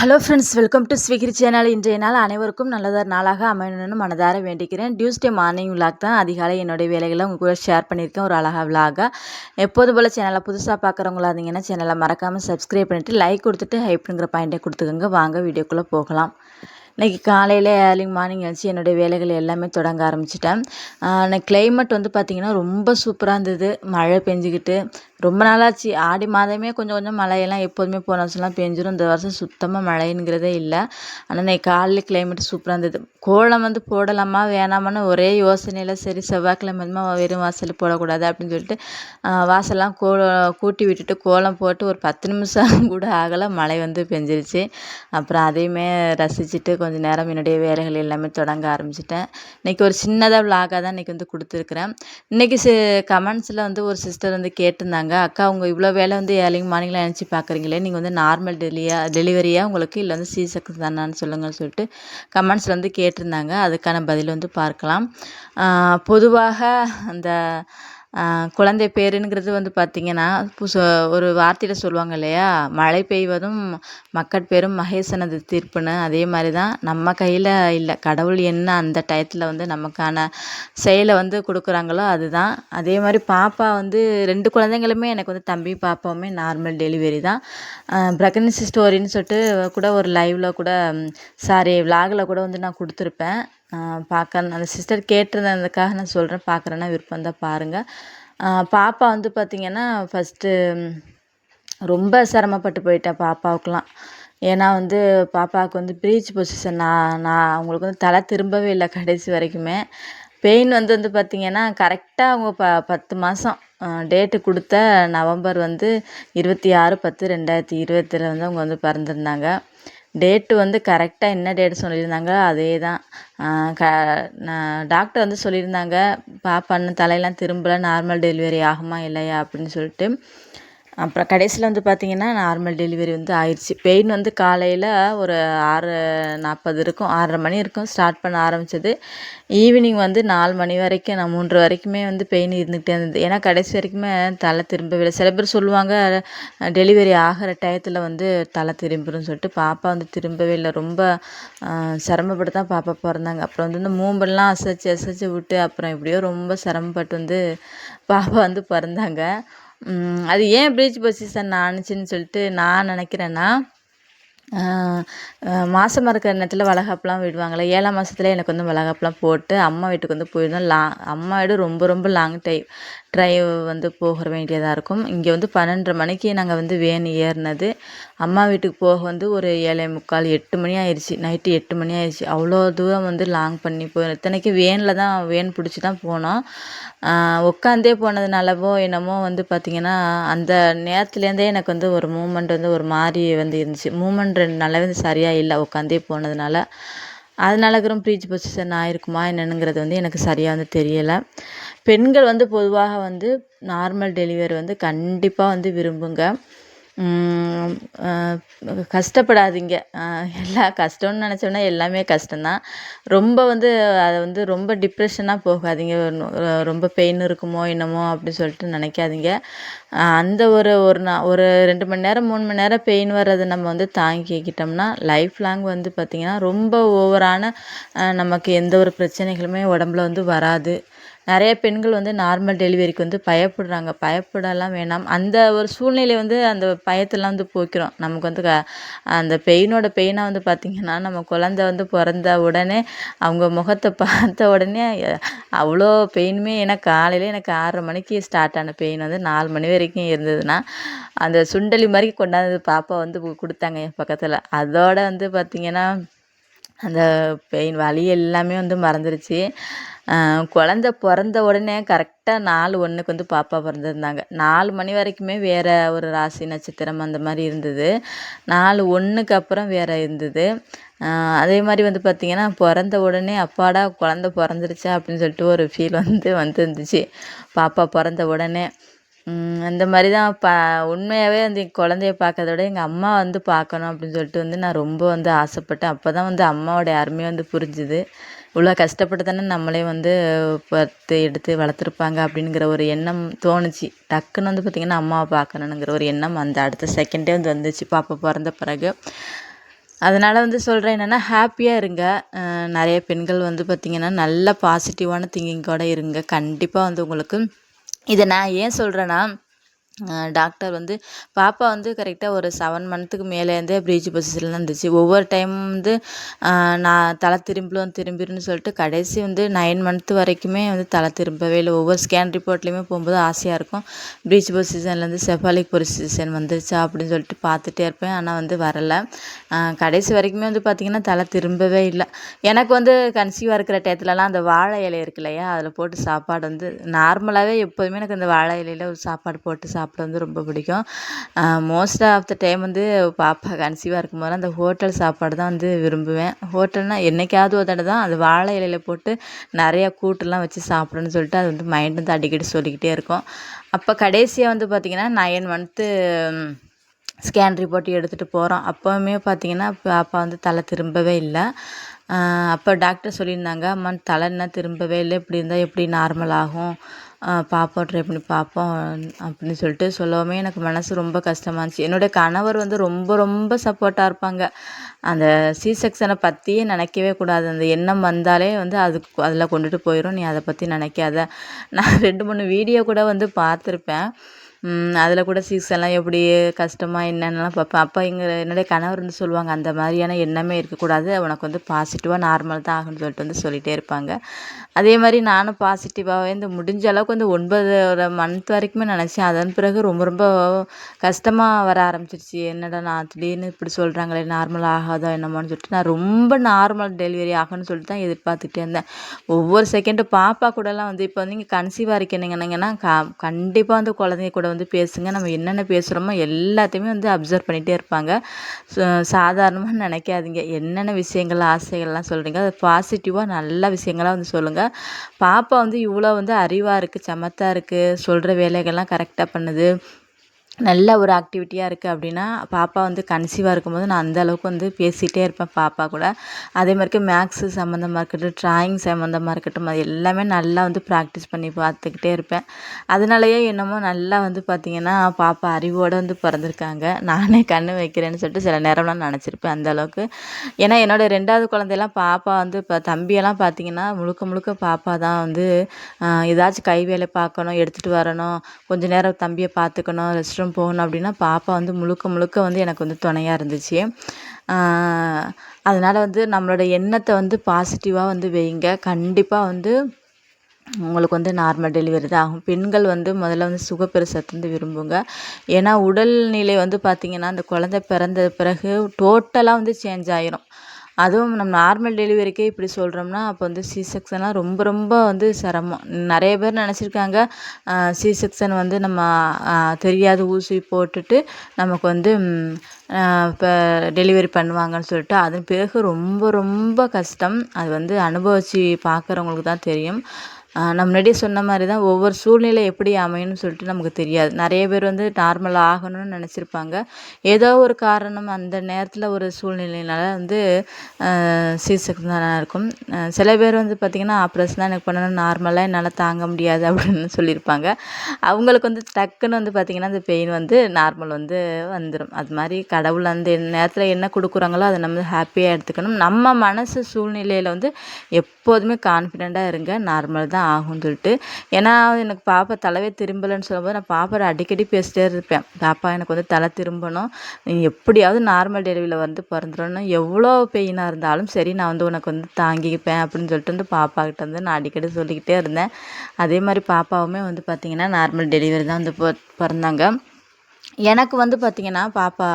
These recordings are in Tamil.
ஹலோ ஃப்ரெண்ட்ஸ் வெல்கம் டு ஸ்விகிரி சேனல் இன்றைய நாள் அனைவருக்கும் நல்லதொரு நாளாக அமையணும்னு மனதார வேண்டிக்கிறேன். டியூஸ்டே மார்னிங் விளாக் தான் அதிகாலை என்னுடைய வேலைகளை உங்கள் கூட ஷேர் பண்ணியிருக்கேன் ஒரு அழகாக விளாக எப்போது போல் சேனலை புதுசாக பார்க்குறவங்களா இருந்தீங்கன்னா சேனலை மறக்காமல் சப்ஸ்கிரைப் பண்ணிவிட்டு லைக் கொடுத்துட்டு ஹைப்புங்கிற பாயிண்ட்டை கொடுத்துக்கோங்க. வாங்க வீடியோக்குள்ளே போகலாம். இன்றைக்கி காலையில் ஏர்லி மார்னிங் எழுந்துச்சி என்னுடைய வேலைகள் எல்லாமே தொடங்க ஆரம்பிச்சிட்டேன். கிளைமேட் வந்து பார்த்திங்கன்னா ரொம்ப சூப்பராக இருந்தது. மழை பெஞ்சிக்கிட்டு ரொம்ப நாளாச்சு. ஆடி மாதமே கொஞ்சம் கொஞ்சம் மழையெல்லாம் எப்போதுமே போன வருஷம்லாம் பெஞ்சிடும் இந்த வருஷம் சுத்தமாக மழைங்கிறதே இல்லை. ஆனால் இன்னைக்கு காலையில் கிளைமேட் சூப்பராக இருந்தது. கோலம் வந்து போடலாமா வேணாமான்னு ஒரே யோசனையில் சரி செவ்வாய்க்கிழமை வெறும் வாசல் போடக்கூடாது அப்படின்னு சொல்லிட்டு வாசல்லாம் கோ கூட்டி விட்டுட்டு கோலம் போட்டு ஒரு பத்து நிமிஷம் கூட ஆகலை. மழை வந்து பெஞ்சிருச்சு. அப்புறம் அதையுமே ரசிச்சுட்டு கொஞ்சம் நேரம் என்னுடைய வேலைகள் எல்லாமே தொடங்க ஆரம்பிச்சிட்டேன். இன்றைக்கி ஒரு சின்னதாக விளாகாக தான் இன்றைக்கி வந்து கொடுத்துருக்குறேன். இன்றைக்கி சி கமெண்ட்ஸில் வந்து ஒரு சிஸ்டர் வந்து கேட்டிருந்தாங்க சொன்னாங்க அக்கா உங்க இவ்வளோ வேலை வந்து ஏர்லிங் மார்னிங்கில் நினச்சி பார்க்குறீங்களே நீங்கள் வந்து நார்மல் டெலியா டெலிவரியாக உங்களுக்கு இல்லை வந்து சி செக்ஷன் தானான்னு சொல்லுங்கன்னு சொல்லிட்டு கமெண்ட்ஸில் வந்து கேட்டிருந்தாங்க. அதுக்கான பதில் வந்து பார்க்கலாம். பொதுவாக அந்த குழந்தை பேருங்கிறது வந்து பார்த்திங்கன்னா புச ஒரு வார்த்தையில் சொல்லுவாங்க இல்லையா? மழை பெய்வதும் மக்கட்பேரும் மகேசனது தீர்ப்புன்னு. அதே மாதிரி தான் நம்ம கையில் இல்லை. கடவுள் என்ன அந்த டயத்தில் வந்து நமக்கான செயலை வந்து கொடுக்குறாங்களோ அதுதான். அதே மாதிரி பாப்பா வந்து ரெண்டு குழந்தைங்களுமே எனக்கு வந்து தம்பி பாப்பாவுமே நார்மல் டெலிவரி தான். ப்ரெக்னன்சி ஸ்டோரின்னு சொல்லிட்டு கூட ஒரு லைவில் கூட சாரி விலாகில் கூட வந்து நான் கொடுத்துருப்பேன். பார்க்க அந்த சிஸ்டர் கேட்டிருந்ததுக்காக நான் சொல்கிறேன் பார்க்குறேன்னா விருப்பம் தான் பாருங்கள் பாப்பா வந்து பார்த்திங்கன்னா ஃபஸ்ட்டு ரொம்ப சிரமப்பட்டு போயிட்டேன் பாப்பாவுக்கெலாம் ஏன்னா வந்து பாப்பாவுக்கு வந்து ப்ரீச் பொசிஷன் நான் நான் அவங்களுக்கு வந்து தலை திரும்பவே இல்லை கடைசி வரைக்குமே. பெயின் வந்து வந்து பார்த்திங்கன்னா கரெக்டாக அவங்க ப பத்து மாதம் டேட்டு கொடுத்த நவம்பர் வந்து இருபத்தி ஆறு பத்து ரெண்டாயிரத்தி இருபத்தில் வந்து அவங்க வந்து பிறந்திருந்தாங்க. டேட்டு வந்து கரெக்டாக என்ன டேட் சொல்லியிருந்தாங்களோ அதே தான் க நான் டாக்டர் வந்து சொல்லியிருந்தாங்க பாப்பா இன்னும் தலையெல்லாம் திரும்பலை நார்மல் டெலிவரி ஆகுமா இல்லையா அப்படின்னு சொல்லிட்டு. அப்புறம் கடைசியில் வந்து பார்த்திங்கன்னா நார்மல் டெலிவரி வந்து ஆயிடுச்சு பெயின் வந்து காலையில் ஒரு ஆறு நாற்பது இருக்கும் ஆறரை மணி இருக்கும் ஸ்டார்ட் பண்ண ஆரம்பித்தது ஈவினிங் வந்து நாலு மணி வரைக்கும் நான் மூன்று வரைக்குமே வந்து பெயின் இருந்துகிட்டே இருந்தது. ஏன்னா கடைசி வரைக்குமே தலை திரும்பவில்லை. சில பேர் சொல்லுவாங்க டெலிவரி ஆகிற டயத்தில் வந்து தலை திரும்பிடும் சொல்லிட்டு. பாப்பா வந்து திரும்பவே இல்லை ரொம்ப சிரமப்பட்டு தான் பாப்பா பிறந்தாங்க. அப்புறம் வந்து இந்த மூம்பெல்லாம் அசைச்சு அசைச்சு விட்டு அப்புறம் எப்படியோ ரொம்ப சிரமப்பட்டு வந்து பாப்பா வந்து பிறந்தாங்க. அது ஏன் ப்ரீச் பொசிஷன் ஆணுச்சுன்னு சொல்லிட்டு நான் நினைக்கிறேன்னா மாதமா இருக்கிற நேரத்தில் வளைகாப்புலாம் விடுவாங்கள்ல ஏழாம் மாதத்துல எனக்கு வந்து வளைகாப்புலாம் போட்டு அம்மா வீட்டுக்கு வந்து போயிருந்தோம். லா அம்மா வீடு ரொம்ப ரொம்ப லாங் டைம் ட்ரைவ் வந்து போக வேண்டியதாக இருக்கும். இங்கே வந்து பன்னெண்டரை மணிக்கு நாங்கள் வந்து வேன் ஏறினது. அம்மா வீட்டுக்கு போக வந்து ஒரு ஏழை முக்கால் எட்டு மணி ஆயிடுச்சு நைட்டு எட்டு மணி ஆயிடுச்சு அவ்வளோ தூரம் வந்து லாங் பண்ணி போய் இத்தனைக்கு வேனில் தான் வேன் பிடிச்சி தான் போனோம். உட்காந்தே போனதுனாலவோ என்னமோ வந்து பார்த்திங்கன்னா அந்த நேரத்துலேருந்தே எனக்கு வந்து ஒரு மூமெண்ட் வந்து ஒரு மாதிரி வந்து இருந்துச்சு. மூமெண்ட் ரெண்டு நாளாவே வந்து சரியாக இல்லை உட்காந்தே போனதுனால. அதனால கூட ப்ரீச் பொசிஷன் ஆயிருக்குமா என்னென்னுங்கிறது வந்து எனக்கு சரியாக வந்து தெரியலை. பெண்கள் வந்து பொதுவாக வந்து நார்மல் டெலிவரி வந்து கண்டிப்பாக வந்து விரும்புங்க. கஷ்டப்படாதீங்க. எல்லா கஷ்டம்னு நினச்சோன்னா எல்லாமே கஷ்டம்தான். ரொம்ப வந்து அதை வந்து ரொம்ப டிப்ரெஷனாக போகாதீங்க. ரொம்ப பெயின் இருக்குமோ என்னமோ அப்படி சொல்லிட்டு நினைக்காதீங்க. அந்த ஒரு ஒரு நா ஒரு ரெண்டு மணி நேரம் மூணு மணி நேரம் பெயின் வர்றதை நம்ம வந்து தாங்கிக்கிட்டோம்னா லைஃப் லாங் வந்து பார்த்திங்கன்னா ரொம்ப ஓவரான நமக்கு எந்த ஒரு பிரச்சனைகளுமே உடம்புல வந்து வராது. நிறைய பெண்கள் வந்து நார்மல் டெலிவரிக்கு வந்து பயப்படுறாங்க. பயப்படலாம் வேணாம். அந்த ஒரு சூழ்நிலை வந்து அந்த பயத்தெல்லாம் வந்து போக்கிறோம் நமக்கு வந்து க அந்த பெயினோட பெயினாக வந்து பார்த்திங்கன்னா நம்ம குழந்த வந்து பிறந்த உடனே அவங்க முகத்தை பார்த்த உடனே அவ்வளோ பெயினுமே ஏன்னா காலையில் எனக்கு ஆறரை மணிக்கு ஸ்டார்ட் ஆன பெயின் வந்து நாலு மணி வரைக்கும் இருந்ததுன்னா அந்த சுண்டலி மாதிரி கொண்டாந்து பாப்பா வந்து கொடுத்தாங்க என் பக்கத்தில். அதோட வந்து பார்த்திங்கன்னா அந்த பெயின் வலி எல்லாமே வந்து மறந்துருச்சு. குழந்த பிறந்த உடனே கரெக்டாக நாலு ஒன்றுக்கு வந்து பாப்பா பிறந்திருந்தாங்க. நாலு மணி வரைக்குமே வேறு ஒரு ராசி நட்சத்திரம் அந்த மாதிரி இருந்தது. நாலு ஒன்றுக்கு அப்புறம் வேறு இருந்தது. அதே மாதிரி வந்து பார்த்திங்கன்னா பிறந்த உடனே அப்பாடா குழந்த பிறந்துருச்சா அப்படின்னு சொல்லிட்டு ஒரு ஃபீல் வந்து வந்துருந்துச்சு. பாப்பா பிறந்த உடனே. அந்த மாதிரி தான் ப உண்மையாகவே வந்து என் குழந்தைய பார்க்கறத விட எங்கள் அம்மா வந்து பார்க்கணும் அப்படின்னு சொல்லிட்டு வந்து நான் ரொம்ப வந்து ஆசைப்பட்டேன். அப்போ தான் வந்து அம்மாவோடைய அருமை வந்து புரிஞ்சுது. இவ்வளோ கஷ்டப்பட்டு தானே நம்மளே வந்து பார்த்து எடுத்து வளர்த்துருப்பாங்க அப்படிங்கிற ஒரு எண்ணம் தோணுச்சு. டக்குன்னு வந்து பார்த்திங்கன்னா அம்மாவை பார்க்கணுங்கிற ஒரு எண்ணம் அந்த அடுத்த செகண்டே வந்து வந்துச்சு. பாப்பா பிறந்த பிறகு. அதனால் வந்து சொல்கிறேன் என்னென்னா ஹாப்பியாக இருங்க. நிறைய பெண்கள் வந்து பார்த்திங்கன்னா நல்ல பாசிட்டிவான திங்கிங்கோட இருங்க. கண்டிப்பாக வந்து உங்களுக்கு இதை நான் ஏன் சொல்கிறேன்னா டாக்டர் வந்து பாப்பா வந்து கரெக்டாக ஒரு செவன் மந்த்துக்கு மேலேருந்தே ப்ரீச் பொசிஷனில் இருந்துச்சு. ஒவ்வொரு டைம் வந்து நான் தலை திரும்பலும் திரும்பிடுன்னு சொல்லிட்டு கடைசி வந்து நைன் மந்த் வரைக்குமே வந்து தலை திரும்பவே இல்லை. ஒவ்வொரு ஸ்கேன் ரிப்போர்ட்லேயுமே போகும்போது ஆசையாக இருக்கும். ப்ரீச் பொசிஷன்லேருந்து செஃபாலிக் பொசிஷன் வந்துருச்சா அப்படின்னு சொல்லிட்டு பார்த்துட்டே இருப்பேன். ஆனால் வந்து வரலை. கடைசி வரைக்குமே வந்து பார்த்திங்கன்னா தலை திரும்பவே இல்லை. எனக்கு வந்து கன்சீவாக இருக்கிற டயத்துலலாம் அந்த வாழை இலை இருக்கு இல்லையா? அதில் போட்டு சாப்பாடு வந்து நார்மலாகவே எப்போதுமே எனக்கு அந்த வாழை இலையில் ஒரு சாப்பாடு போட்டு சாப்பிட்டு சாப்பிட வந்து ரொம்ப பிடிக்கும். மோஸ்ட் ஆஃப் த டைம் வந்து பாப்பா கன்சீவாக இருக்கும்போது அந்த ஹோட்டல் சாப்பாடு தான் வந்து விரும்புவேன். ஹோட்டல்னால் என்றைக்காவது ஒரு தடவை தான் அது வாழை இலையில் போட்டு நிறையா கூட்டெல்லாம் வச்சு சாப்பிடணும்னு சொல்லிட்டு அது வந்து மைண்ட் வந்து அடிக்கடி சொல்லிக்கிட்டே இருக்கும். அப்போ கடைசியாக வந்து பார்த்திங்கன்னா நயன் மந்த்து ஸ்கேன் ரிப்போர்ட் எடுத்துகிட்டு போகிறோம் அப்போவுமே பார்த்திங்கன்னா பாப்பா வந்து தலை திரும்பவே இல்லை. அப்போ டாக்டர் சொல்லியிருந்தாங்க அம்மா தலை என்ன திரும்பவே இல்லை. இப்படி இருந்தால் எப்படி நார்மல் ஆகும்? பார்ப்போம் ட்ரை பண்ணி பார்ப்போம் அப்படின்னு சொல்லிட்டு சொல்லவுமே எனக்கு மனசு ரொம்ப கஷ்டமாக இருந்துச்சு. என்னுடைய கணவர் வந்து ரொம்ப ரொம்ப சப்போர்ட்டாக இருப்பாங்க. அந்த சி செக்ஷனை பற்றியே நினைக்கவே கூடாது. அந்த எண்ணம் வந்தாலே வந்து அதுக்கு அதில் கொண்டுட்டு போயிடும் நீ அதை பற்றி நினைக்காத. நான் ரெண்டு மூணு வீடியோ கூட வந்து பார்த்துருப்பேன். அதில் கூட சீசன்லாம் எப்படி கஷ்டமாக என்னென்னலாம் பார்ப்பேன். அப்போ எங்கள் என்னுடைய கணவர் வந்து சொல்லுவாங்க அந்த மாதிரியான எண்ணமே இருக்கக்கூடாது. உனக்கு வந்து பாசிட்டிவாக நார்மல் தான் ஆகும்னு சொல்லிட்டு வந்து சொல்லிகிட்டே இருப்பாங்க. அதே மாதிரி நானும் பாசிட்டிவாகவே இந்த முடிஞ்ச அளவுக்கு வந்து ஒன்பது மந்த் வரைக்குமே நினச்சேன். அதன் பிறகு ரொம்ப ரொம்ப கஷ்டமாக வர ஆரம்பிச்சிருச்சு. என்னடா நான் திடீர்னு இப்படி சொல்கிறாங்களே நார்மல் ஆகாதோ என்னமோன்னு சொல்லிட்டு நான் ரொம்ப நார்மல் டெலிவரி ஆகும்னு சொல்லிட்டு தான் எதிர்பார்த்துட்டே இருந்தேன். ஒவ்வொரு செகண்டும் பாப்பா கூடலாம் வந்து இப்போ வந்து இங்கே கன்சீவாக இருக்கீங்கன்னா க கண்டிப்பாக வந்து குழந்தைங்க கூட வந்து பேசுங்க. நம்ம என்னென்ன பேசுகிறோமோ எல்லாத்தையுமே வந்து அப்சர்வ் பண்ணிகிட்டே இருப்பாங்க. சாதாரணமாக நினைக்காதீங்க. என்னென்ன விஷயங்கள் ஆசைகள்லாம் சொல்கிறீங்க அது பாசிட்டிவாக நல்ல விஷயங்களாக வந்து சொல்லுங்கள் பாப்பா வந்து இவ்வளோ வந்து அறிவாக இருக்குது சமத்தாக இருக்குது சொல்கிற வேலைகள்லாம் கரெக்டாக பண்ணுது. நல்ல ஒரு ஆக்டிவிட்டியாக இருக்குது அப்படின்னா பாப்பா வந்து கன்சீவாக இருக்கும்போது நான் அந்த அளவுக்கு வந்து பேசிகிட்டே இருப்பேன் பாப்பா கூட. அதே மாதிரிக்கு மேக்ஸு சம்மந்தமாக இருக்கட்டும் ட்ராயிங் சம்மந்தமாக இருக்கட்டும் அது எல்லாமே நல்லா வந்து ப்ராக்டிஸ் பண்ணி பார்த்துக்கிட்டே இருப்பேன். அதனாலயே என்னமோ நல்லா வந்து பார்த்திங்கன்னா பாப்பா அறிவோடு வந்து பிறந்திருக்காங்க. நானே கண் வைக்கிறேன்னு சொல்லிட்டு சில நேரம்லாம் நினச்சிருப்பேன் அந்த அளவுக்கு. ஏன்னா என்னோடய ரெண்டாவது குழந்தையெல்லாம் பாப்பா வந்து இப்போ தம்பியெல்லாம் பார்த்திங்கன்னா முழுக்க முழுக்க பாப்பா தான் வந்து ஏதாச்சும் கை வேலை பார்க்கணும் எடுத்துகிட்டு வரணும் கொஞ்சம் நேரம் தம்பியை பார்த்துக்கணும் ரெஸ்ட் ரூம் போகணும் அப்படின்னா பாப்பா வந்து முழுக்க முழுக்க வந்து எனக்கு வந்து துணையாக இருந்துச்சு. அதனால் வந்து நம்மளோட எண்ணத்தை வந்து பாசிட்டிவாக வந்து வைங்க. கண்டிப்பாக வந்து உங்களுக்கு வந்து நார்மல் டெலிவரி தான் ஆகும். பெண்கள் வந்து முதல்ல வந்து சுகப்பிரசவத்தை வந்து விரும்புங்க. ஏன்னா உடல்நிலை வந்து பார்த்திங்கன்னா அந்த குழந்த பிறந்த பிறகு டோட்டலாக வந்து சேஞ்ச் ஆயிரும். அதுவும் நம்ம நார்மல் டெலிவரிக்கே இப்படி சொல்கிறோம்னா அப்போ வந்து சி செக்ஷன்லாம் ரொம்ப ரொம்ப வந்து சிரமம். நிறைய பேர் நினச்சிருக்காங்க சி செக்ஷன் வந்து நம்ம தெரியாத ஊசி போட்டுட்டு நமக்கு வந்து இப்போ டெலிவரி பண்ணுவாங்கன்னு சொல்லிட்டு அதன் பிறகு ரொம்ப ரொம்ப கஷ்டம். அது வந்து அனுபவித்து பார்க்குறவங்களுக்கு தான் தெரியும். நான் முன்னாடியே சொன்ன மாதிரி தான் ஒவ்வொரு சூழ்நிலை எப்படி அமையும்னு சொல்லிட்டு நமக்கு தெரியாது. நிறைய பேர் வந்து நார்மல் ஆகணும்னு நினச்சிருப்பாங்க. ஏதோ ஒரு காரணம் அந்த நேரத்தில் ஒரு சூழ்நிலையினால வந்து சீர் செக்ஷனாக இருக்கும். சில பேர் வந்து பார்த்திங்கன்னா ஆப்ரேஷன் தான் எனக்கு பண்ணணும் நார்மலாக என்னால் தாங்க முடியாது அப்படின்னு சொல்லியிருப்பாங்க. அவங்களுக்கு வந்து டக்குன்னு வந்து பார்த்திங்கன்னா அந்த பெயின் வந்து நார்மல் வந்து வந்துடும் அது மாதிரி கடவுள் அந்த நேரத்தில் என்ன கொடுக்குறாங்களோ அதை நம்ம ஹாப்பியாக எடுத்துக்கணும். நம்ம மனசு சூழ்நிலையில் வந்து எப்போதுமே கான்ஃபிடெண்ட்டாக இருங்க. நார்மல் தான் தான் ஆகும்னு சொல்லிட்டு. ஏன்னா எனக்கு பாப்பா தலைவே திரும்பலைன்னு சொல்லும்போது நான் பாப்பாவை அடிக்கடி பேசிட்டே இருப்பேன். பாப்பா எனக்கு வந்து தலை திரும்பணும். நீ எப்படியாவது நார்மல் டெலிவரியில் வந்து பிறந்துடணும். எவ்வளோ பெயினாக இருந்தாலும் சரி நான் வந்து உனக்கு வந்து தாங்கிப்பேன் அப்படின்னு சொல்லிட்டு வந்து பாப்பாக்கிட்ட வந்து நான் அடிக்கடி சொல்லிக்கிட்டே இருந்தேன். அதே மாதிரி பாப்பாவுமே வந்து பார்த்திங்கன்னா நார்மல் டெலிவரி தான் வந்து பிறந்தாங்க. எனக்கு வந்து பார்த்திங்கன்னா பாப்பா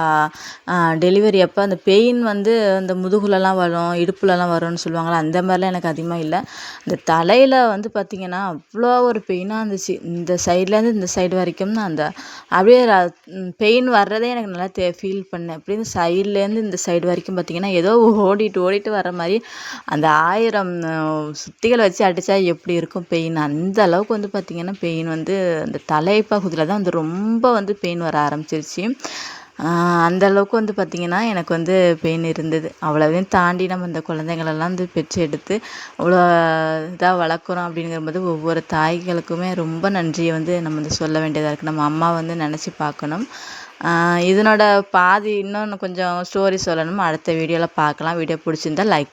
டெலிவரி அப்போ அந்த பெயின் வந்து அந்த முதுகுலலாம் வரும் இடுப்புலலாம் வரும்னு சொல்லுவாங்கள்ல அந்த மாதிரிலாம் எனக்கு அதிகமாக இல்லை. இந்த தலையில் வந்து பார்த்திங்கன்னா அவ்வளோ ஒரு பெயினாக இருந்துச்சு. இந்த சைட்லேருந்து இந்த சைடு வரைக்கும் நான் அந்த அப்படியே பெயின் வர்றதே எனக்கு நல்லா தே ஃபீல் பண்ணேன். அப்படி இந்த சைட்லேருந்து இந்த சைடு வரைக்கும் பார்த்திங்கன்னா ஏதோ ஓடிட்டு ஓடிட்டு வர மாதிரி அந்த ஆயிரம் சுத்திகள் வச்சு அடித்தா எப்படி இருக்கும் பெயின் அந்த அளவுக்கு வந்து பார்த்திங்கன்னா பெயின் வந்து அந்த தலைப்பகுதியில் தான் வந்து ரொம்ப வந்து பெயின் வர ஆரம்பிச்சிருச்சு. அந்த அளவுக்கு வந்து பார்த்திங்கன்னா எனக்கு வந்து பெயின் இருந்தது. அவ்வளோதையும் தாண்டி நம்ம இந்த குழந்தைங்களெல்லாம் வந்து பெற்று எடுத்து அவ்வளோ இதாக வளர்க்குறோம் அப்படிங்கிறபோது ஒவ்வொரு தாய்களுக்குமே ரொம்ப நன்றியை வந்து நம்ம வந்து சொல்ல வேண்டியதாக இருக்குது நம்ம அம்மா வந்து நினச்சி பார்க்கணும். இதனோட பாதி இன்னொன்று கொஞ்சம் ஸ்டோரி சொல்லணும். அடுத்த வீடியோவில் பார்க்கலாம். வீடியோ பிடிச்சிருந்தா லைக்